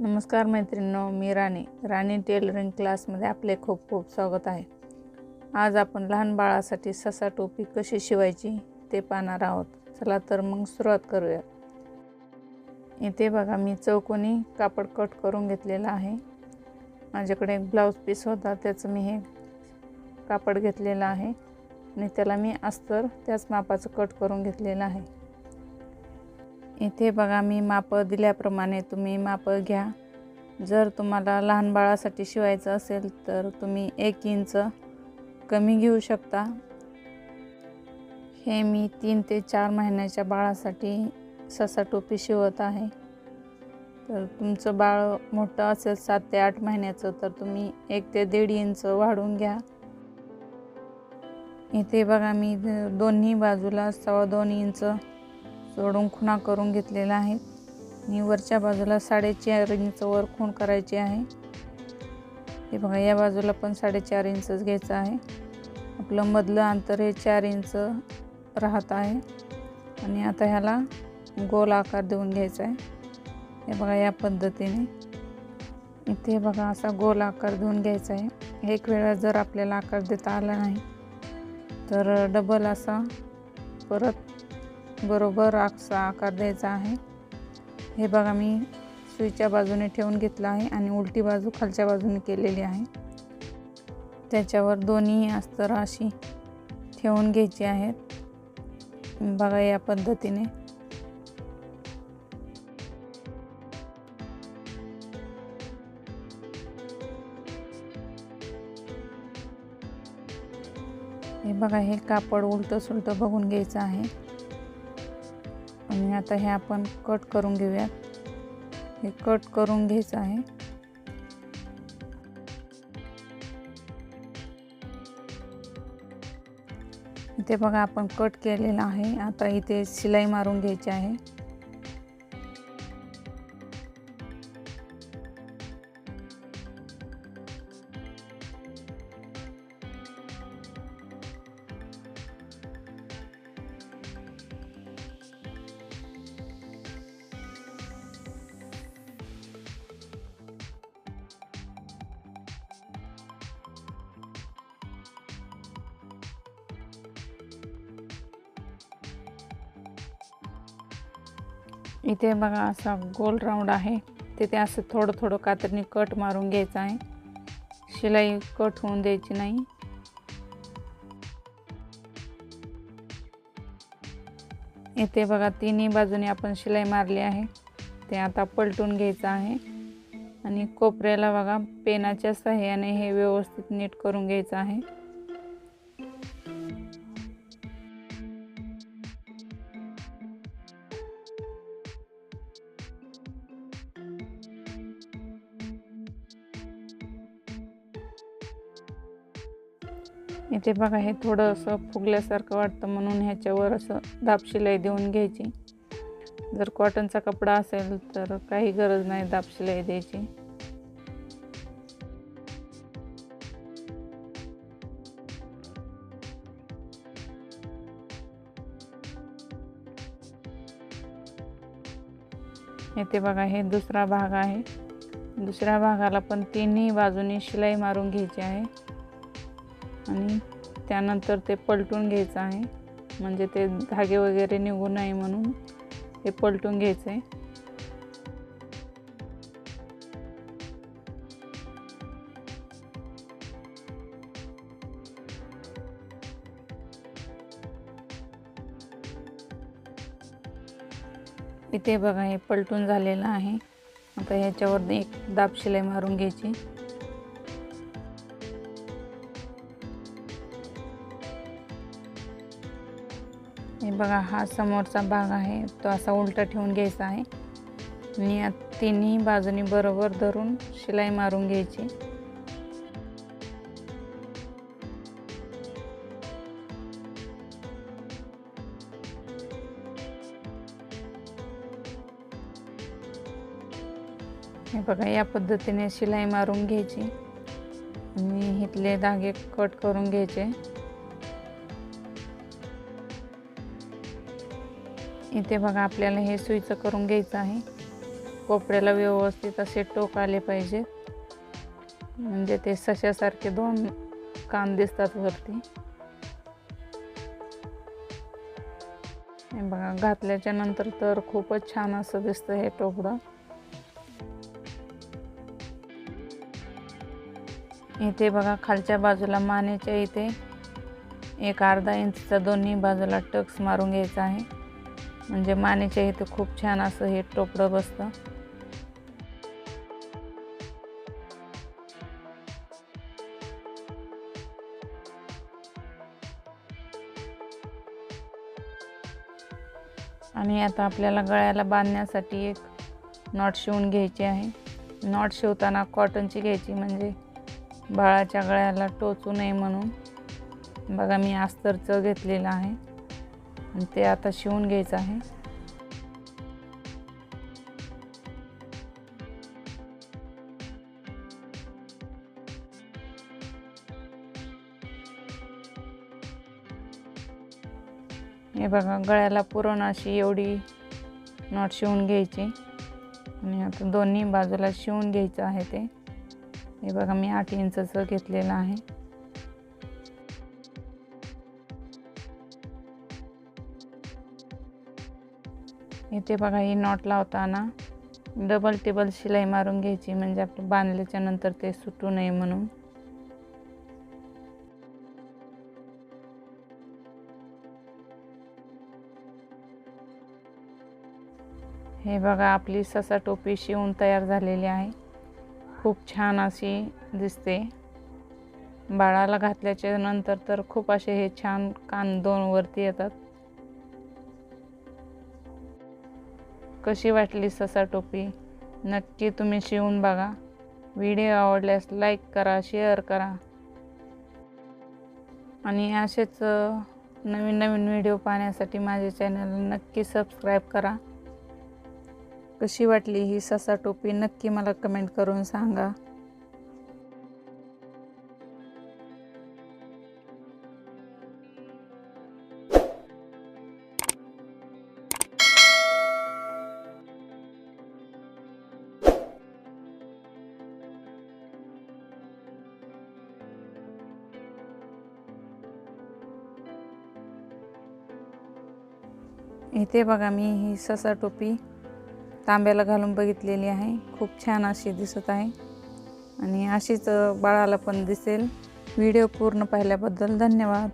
नमस्कार मैत्रिणींनो मी राणी. राणी टेलरिंग क्लासमध्ये आपले खूप खूप स्वागत आहे. आज आपण लहान बाळासाठी ससा टोपी कशी शिवायची ते पाहणार आहोत. चला तर मग सुरुवात करूया. इथे बघा मी चौकोनी कापड कट करून घेतलेलं आहे. माझ्याकडे एक ब्लाऊज पीस होता त्याचं मी हे कापड घेतलेलं आहे. आणि त्याला मी अस्तर त्याच मापाचं कट करून घेतलेलं आहे. इथे बघा मी माप दिल्याप्रमाणे तुम्ही माप घ्या. जर तुम्हाला लहान बाळासाठी शिवायचं असेल तर तुम्ही एक इंच कमी घेऊ शकता. हे मी तीन ते चार महिन्याच्या बाळासाठी ससा टोपी शिवत आहे. तर तुमचं बाळ मोठं असेल सात ते आठ महिन्याचं तर तुम्ही एक ते दीड इंच वाढून घ्या. इथे बघा मी दोन्ही बाजूला सव्वा दोन इंच सोडून खुणा करून घेतलेला आहे. आणि वरच्या बाजूला साडेचार इंच वर खूण करायची आहे. हे बघा या बाजूला पण साडेचार इंचच घ्यायचं आहे. आपलं मधलं अंतर हे चार इंच राहत आहे. आणि आता ह्याला गोल आकार देऊन घ्यायचा आहे. हे बघा या पद्धतीने. इथे बघा असा गोल आकार देऊन घ्यायचा आहे. एक वेळा जर आपल्याला आकार देता आला नाही तर डबल असा परत बरोबर असा आकार द्यायचा आहे. हे बघा मी सुईच्या बाजूने ठेवून घेतलं आहे आणि उलटी बाजू खालच्या बाजूने केलेली आहे. त्याच्यावर दोन्ही अस्तर अशी ठेवून घ्यायची आहेत. बघा या पद्धतीने. हे बघा हे कापड उलटं सुलटं बघून घ्यायचं आहे. आणि आता हे आपण कट करून घेऊयात. हे कट करून घ्यायचं आहे. इथे बघा आपण कट केलेलं आहे. आता इथे शिलाई मारून घ्यायची आहे. इथे बघा असा गोल राऊंड आहे. तिथे असं थोडं थोडं कात्रीने कट मारून घ्यायचं आहे. शिलाई कट होऊन द्यायची नाही. इथे बघा तिन्ही बाजूने आपण शिलाई मारली आहे. ते आता पलटून घ्यायचं आहे. आणि कोपऱ्याला बघा पेनाच्या सहाय्याने हे व्यवस्थित नीट करून घ्यायचं आहे. इथे बघा हे थोडं असं फुगल्यासारखं वाटतं म्हणून ह्याच्यावर असं दाब शिलाई देऊन घ्यायची. जर कॉटनचा कपडा असेल तर काही गरज नाही दाब शिलाई द्यायची. इथे बघा हे दुसरा भाग आहे. दुसऱ्या भागाला पण तिन्ही बाजूनी शिलाई मारून घ्यायची आहे. आणि त्यानंतर ते पलटून घ्यायचं आहे. म्हणजे ते धागे वगैरे निघू नये म्हणून ते पलटून घ्यायचं आहे. इथे बघा हे पलटून झालेलं आहे. आता ह्याच्यावर एक दाब शिलाई मारून घ्यायची. हे बघा हा समोरचा भाग आहे. तो असा उलटा ठेवून घ्यायचा आहे. आणि या तिन्ही बाजूनी बरोबर धरून शिलाई मारून घ्यायची. हे बघा या पद्धतीने शिलाई मारून घ्यायची. आणि इथले धागे कट करून घ्यायचे. इथे बघा आपल्याला हे सुईचं करून घ्यायचं आहे. कोपऱ्याला व्यवस्थित असे टोक आले पाहिजे. म्हणजे ते सशासारखे दोन कान दिसतात वरती. हे बघा घातल्याच्या नंतर तर खूपच छान असं दिसतं हे टोकडं इथे बघा खालच्या बाजूला मानेच्या इथे एक अर्धा इंचचा दोन्ही बाजूला टक्स मारून घ्यायचा आहे. म्हणजे मानेच्या इथं खूप छान असं हे टोपडं बसतं. आणि आता आपल्याला गळ्याला बांधण्यासाठी एक नॉट शिवून घ्यायची आहे. नॉट शिवताना कॉटनची घ्यायची म्हणजे बाळाच्या गळ्याला टोचू नये म्हणून. बघा मी अस्तरचं घेतलेलं आहे. आणि ते आता शिवून घ्यायचं आहे. हे बघा गळ्याला पुरण अशी एवढी नॉट शिवून घ्यायची. आणि आता दोन्ही बाजूला शिवून घ्यायचं आहे ते. हे बघा मी आठ इंचचं घेतलेलं आहे. इथे बघा ही नॉट लावताना डबल टेबल शिलाई मारून घ्यायची म्हणजे आपलं बांधल्याच्या नंतर ते सुटू नये म्हणून. हे बघा आपली ससा टोपी शिवून तयार झालेली आहे. खूप छान अशी दिसते. बाळाला घातल्याच्या नंतर तर खूप असे हे छान कान दोन वरती येतात. कशी वाटली ससा टोपी? नक्की तुम्ही शिवून बघा. व्हिडिओ आवडल्यास लाईक करा शेअर करा. आणि असेच नवीन नवीन व्हिडिओ पाहण्यासाठी माझे चॅनल नक्की सबस्क्राईब करा. कशी वाटली ही ससा टोपी? नक्की मला कमेंट करून सांगा. इथे बघा मी ही ससा टोपी तांब्याला घालून बघितलेली आहे. खूप छान अशी दिसत आहे. आणि अशीच बाळाला पण दिसेल. व्हिडिओ पूर्ण पाहिल्याबद्दल धन्यवाद.